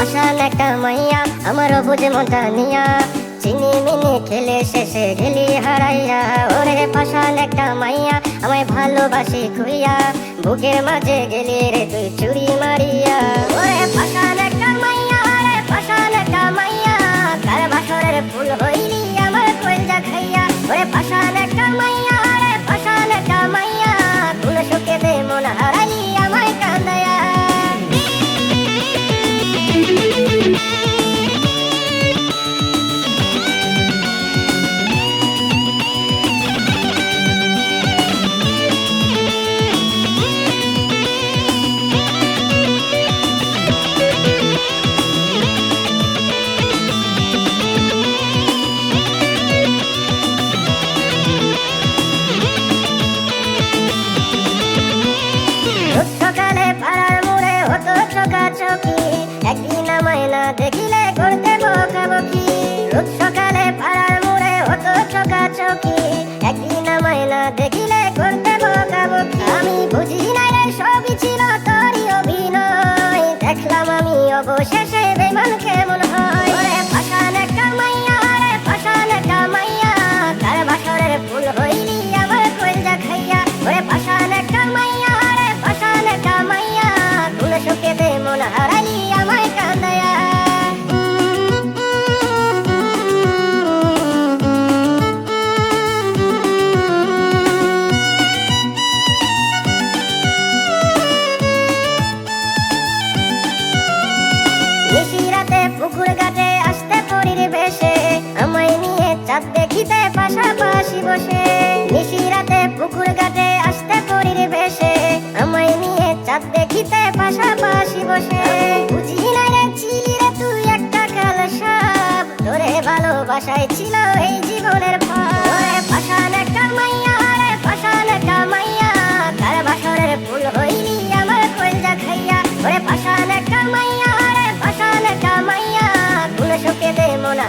পাশান একটা মাইয়া আমার বুঝে মনটা নিয়া। চিনি মিনি খেলে শেষে গেলি হারাইয়া। ওরে পাশান একটা মাইয়া, আমায় ভালোবাসি খুইয়া। বুকের মাঝে গেলি রে তুই চুরি আমায় না দেখিলে করতে বকাবকি। রোজ সকালে পাড়ার মোড়ে হতো চোখাচোখি একদিন আমায় না দেখিলে করতে বকাবকি। আমি বুঝি না রে, সবই ছিল তোরই অভিনয়। দেখলাম আমি অবশেষে বেমান কেমন হয়। পাশান একটা ফুল হইলি আমার কলজা মন পাশাপাশি বসে। নিশিরাতে পুকুর ঘাটে আসতে পরির বেশে। আমায় নিয়ে চাঁদ দেখিতে পাশাপাশি বসে। বুঝি না রে ছিলি রে তুই একটা কালো সাপ তোরে ভালোবাসায় ছিল এই জীবনের ভয় পাশান তার বাসরের ফুল আমার কলজা খাইয়া। ওরে পাশান একটা মাইয়া রে পাশান একটা মাইয়া। মন